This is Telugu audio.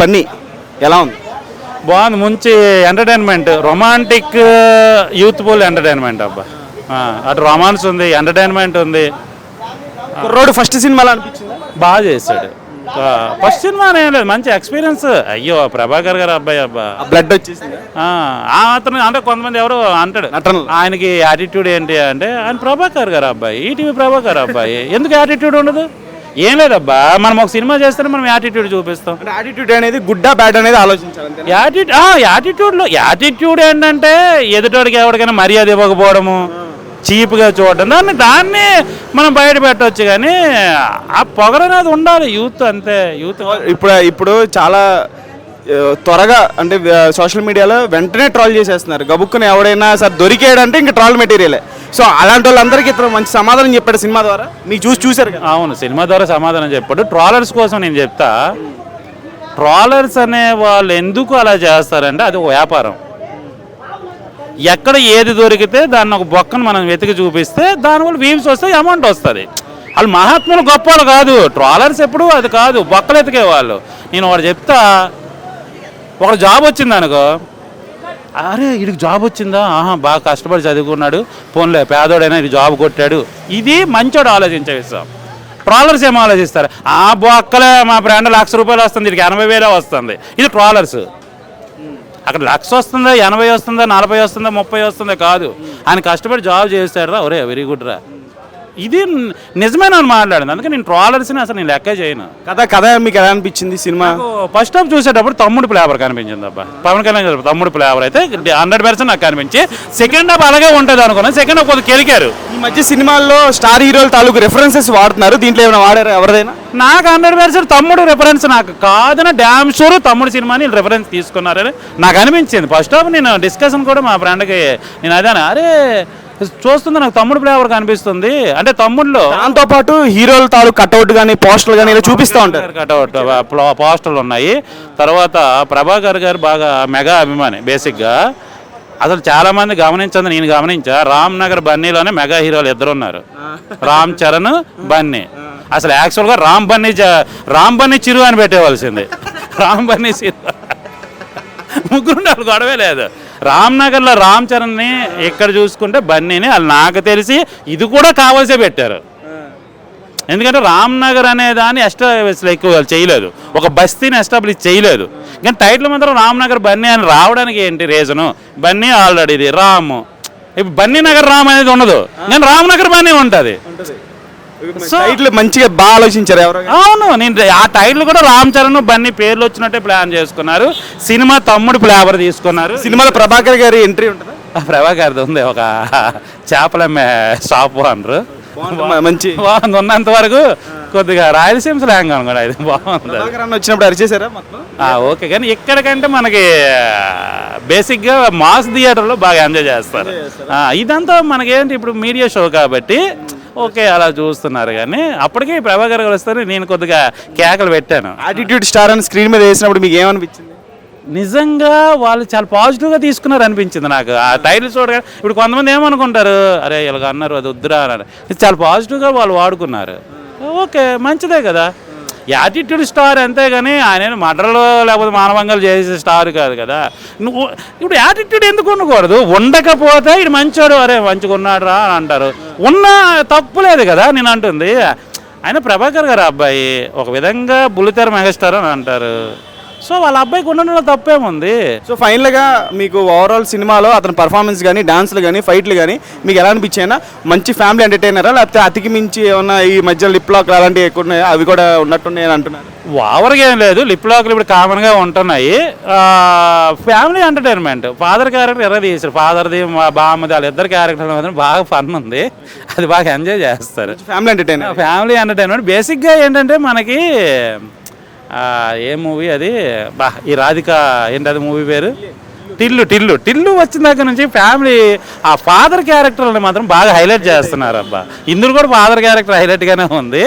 బన్నీ ఎలా ఉంది? బాగుంది మంచి ఎంటర్టైన్మెంట్ రొమాంటిక్ యూత్ఫుల్ ఎంటర్టైన్మెంట్ అబ్బా. అటు రొమాన్స్ ఉంది ఎంటర్టైన్మెంట్ ఉంది. కుర్రోడు ఫస్ట్ సినిమాలో అనిపించింది? బాగా చేశాడు. ఫస్ట్ సినిమా లేదు మంచి ఎక్స్పీరియన్స్ అయ్యో ప్రభాకర్ గారు అబ్బాయి అబ్బా. బ్లడ్ వచ్చేసింది? అతను అంటే కొంతమంది ఎవరో అంటాడు. ఆయనకి యాటిట్యూడ్ ఏంటి అంటే ఆయన ప్రభాకర్ గారు అబ్బాయి ఈటీవీ ప్రభాకర్ అబ్బాయి. ఎందుకు యాటిట్యూడ్ ఉండదు? ఏం లేదబ్బా మనం ఒక సినిమా చేస్తేనే మనం యాటిట్యూడ్ చూపిస్తాం. అంటే యాటిట్యూడ్ అనేది గుడ్డా బ్యాడ్ అనేది ఆలోచించాలి యాటిట్యూడ్ యాటిట్యూడ్లో యాటిట్యూడ్ ఏంటంటే ఎదుటోడికి ఎవరికైనా మర్యాద ఇవ్వకపోవడము చీప్గా చూడడం దాన్ని దాన్ని మనం బయట పెట్టవచ్చు కానీ ఆ పొగరు అనేది ఉండాలి యూత్ అంతే యూత్ ఇప్పుడు ఇప్పుడు చాలా త్వరగా అంటే సోషల్ మీడియాలో వెంటనే ట్రాల్ చేసేస్తున్నారు. గబుక్కుని ఎవడైనా సార్ దొరికాడంటే ఇంకా ట్రాల్ మెటీరియలే. సో అలాంటి వాళ్ళందరికీ ఇతను మంచి సమాధానం చెప్పాడు సినిమా ద్వారా. మీకు చూసి చూశారు కదా? అవును సినిమా ద్వారా సమాధానం చెప్పాడు. ట్రాలర్స్ కోసం నేను చెప్తా ట్రాలర్స్ అనే వాళ్ళు ఎందుకు అలా చేస్తారంటే అది ఒక వ్యాపారం. ఎక్కడ ఏది దొరికితే దాన్ని ఒక బొక్కను మనం వెతికి చూపిస్తే దానివల్ల వ్యూస్ వస్తే అమౌంట్ వస్తుంది. వాళ్ళు మహాత్ములు గొప్ప వాళ్ళు కాదు. ట్రాలర్స్ ఎప్పుడు అది కాదు. బొక్కలు ఎతికే వాళ్ళు నేను వాడు చెప్తా ఒక జాబ్ వచ్చింది అనుకో అరే వీడికి జాబ్ వచ్చిందా? ఆహా బాగా కష్టపడి చదువుకున్నాడు. పోన్లే పేదోడైనా ఇది జాబ్ కొట్టాడు. ఇది మంచోడు ఆలోచించే విషయం. ట్రాలర్స్ ఏం ఆలోచిస్తారు? ఆ బొక్కలే మా బ్రాండ్ లక్ష రూపాయలు వస్తుంది వీడికి ఎనభై వేలే వస్తుంది. ఇది ట్రాలర్స్ అక్కడ లక్ష వస్తుందా ఎనభై వస్తుందా నలభై వస్తుందా ముప్పై వస్తుందా కాదు. ఆయన కష్టపడి జాబ్ చేస్తాడు రా ఒరే వెరీ గుడ్ రా. ఇది నిజమైన మాట్లాడింది. అందుకే నేను ట్రాలర్స్ని అసలు నేను లెక్క చేయను. కథ కథ మీకు ఎలా అనిపించింది సినిమా? ఫస్ట్ హాఫ్ చూసేటప్పుడు తమ్ముడు ఫ్లేవర్ కనిపించింది అబ్బా. పవన్ కళ్యాణ్ తమ్ముడు ఫ్లేవర్ అయితే హండ్రెడ్ పర్సెంట్ నాకు కనిపించి సెకండ్ హాఫ్ అలాగే ఉంటుంది అనుకున్నాను సెకండ్ హాఫ్ కొద్దిగా కెలికారు. ఈ మధ్య సినిమాల్లో స్టార్ హీరోల తాలూకు రెఫరెన్సెస్ వాడుతున్నారు. దీంట్లో ఏమైనా వాడారా ఎవరిదైనా? నాకు హండ్రెడ్ పర్సెంట్ తమ్ముడు రెఫరెన్స్ నాకు కాదని డ్యామ్ షూర్ తమ్ముడు సినిమాని రెఫరెన్స్ తీసుకున్నారని నాకు అనిపించింది. ఫస్ట్ హాఫ్ నేను డిస్కషన్ కూడా మా ఫ్రెండ్కి నేను అదే అరే చూస్తుంది నాకు తమ్ముడు ఫ్లేవర్ కనిపిస్తుంది. అంటే తమ్ముడులో దాంతో పాటు హీరోల తాలూకు కట్అవుట్ కానీ పోస్టర్లు కానీ ఇలా చూపిస్తూ ఉంటారు. కటౌట్ పోస్టర్లు ఉన్నాయి. తర్వాత ప్రభాకర్ గారు బాగా మెగా అభిమాని బేసిక్గా అసలు చాలా మంది గమనించండి నేను గమనించా. రామ్ నగర్ బన్నీలోనే మెగా హీరోలు ఇద్దరు ఉన్నారు. రామ్ చరణ్ బన్నీ. అసలు యాక్చువల్గా రామ్ బన్నీ రామ్ బన్నీ చిరు అని పెట్టేవలసింది రామ్ బన్నీ చిరు. ముగ్గురు వాళ్ళు గొడవే లేదు. రామ్ నగర్లో రామ్ చరణ్ని ఇక్కడ చూసుకుంటే బన్నీని వాళ్ళు నాకు తెలిసి ఇది కూడా కావాల్సే పెట్టారు. ఎందుకంటే రామ్ నగర్ అనే దాన్ని ఎస్టాబ్లిష్ ఎక్కువ చేయలేదు. ఒక బస్తీని ఎస్టాబ్లిష్ చేయలేదు. కానీ టైటిల్ మాత్రం రామ్ నగర్ బన్నీ అని రావడానికి ఏంటి రీజను? బన్నీ ఆల్రెడీ ఇది రామ్. ఇప్పుడు బన్నీ నగర్ రామ్ అనేది ఉండదు. కానీ రామ్ నగర్ బన్నీ ఉంటుంది. టైటిల్ మంచిగా బాగా ఆలోచించారు ఎవరో అవును నేను ఆ టైటిల్ కూడా రామ్ చరణ్ బన్నీ పేర్లు వచ్చినట్టే ప్లాన్ చేసుకున్నారు. సినిమా తమ్ముడు ఫ్లేవర్ తీసుకున్నారు. సినిమాలో ప్రభాకర్ గారి ఎంట్రీ ఉంటుందా? ఆ ప్రభాకర్ది ఉంది ఒక చేపలమ్మే షాప్ అనరు మంచి. బాగుంది ఉన్నంత వరకు కొద్దిగా రాయలసీమ స్లాంగ్ అనుకోండి అది బాగుంది. ప్రభాకర్ వచ్చినప్పుడు అరిచేసారా ఓకే కానీ ఇక్కడికంటే మనకి బేసిక్గా మాస్ థియేటర్లో బాగా ఎంజాయ్ చేస్తారు. ఆ, ఇదంతా మనకేంటి ఇప్పుడు మీడియా షో కాబట్టి ఓకే అలా చూస్తున్నారు కానీ అప్పటికి ప్రభాకర్ గారు వస్తారు నేను కొద్దిగా కేకలు పెట్టాను. యాటిట్యూడ్ స్టార్ అని స్క్రీన్ మీద వేసినప్పుడు మీకు ఏమనిపించింది? నిజంగా వాళ్ళు చాలా పాజిటివ్గా తీసుకున్నారు అనిపించింది నాకు. ఆ టైటిల్ చూడగా ఇప్పుడు కొంతమంది ఏమనుకుంటారు? అరే ఇలాగ అన్నారు అది వద్దురా అన్నారు చాలా పాజిటివ్గా వాళ్ళు వాడుకున్నారు. ఓకే మంచిదే కదా. యాటిట్యూడ్ స్టార్ అంతే కానీ ఆయన మర్డర్లు లేకపోతే మానవంగాలు చేసే స్టార్ కాదు కదా. నువ్వు ఇప్పుడు యాటిట్యూడ్ ఎందుకు ఉండకూడదు? ఉండకపోతే ఇది మంచోడు. అరే మంచిగా ఉన్నాడు రా అని అంటారు. ఉన్న తప్పు లేదు కదా నేను అంటుంది. ఆయన ప్రభాకర్ గారు అబ్బాయి. ఒక విధంగా బుల్లితెర మెగాస్టార్ అని అంటారు. సో వాళ్ళ అబ్బాయికి ఉండడంలో తప్పేముంది? సో ఫైనల్గా మీకు ఓవరాల్ సినిమాలో అతని పర్ఫార్మెన్స్ కానీ డాన్స్లు కానీ ఫైట్లు కానీ మీకు ఎలా అనిపించాయినా మంచి ఫ్యామిలీ ఎంటర్టైనరా లేకపోతే అతికి మించి ఏమన్నా ఈ మధ్య లిప్ లాక్ అలాంటివి ఎక్కువ ఉన్నాయా? అవి కూడా ఉన్నట్టున్నాయి అని అంటున్నారు. ఓవర్గా ఏం లేదు. లిప్ లాక్లు ఇప్పుడు కామన్గా ఉంటున్నాయి. ఫ్యామిలీ ఎంటర్టైన్మెంట్ ఫాదర్ క్యారెక్టర్ ఎర్ర తీసారు ఫాదర్ది మా బామ్మది వాళ్ళ ఇద్దరు క్యారెక్టర్ మాత్రం బాగా ఫన్ ఉంది. అది బాగా ఎంజాయ్ చేస్తారు. ఫ్యామిలీ ఎంటర్టైనర్ ఫ్యామిలీ ఎంటర్టైన్మెంట్ బేసిక్గా ఏంటంటే మనకి ఏ మూవీ అది? బా ఈ రాధిక ఏంటి అది మూవీ పేరు? టిల్లు టిల్లు. టిల్లు వచ్చిన దగ్గర నుంచి ఫ్యామిలీ ఆ ఫాదర్ క్యారెక్టర్ని మాత్రం బాగా హైలైట్ చేస్తున్నారు అబ్బా. ఇందులో కూడా ఫాదర్ క్యారెక్టర్ హైలైట్గానే ఉంది.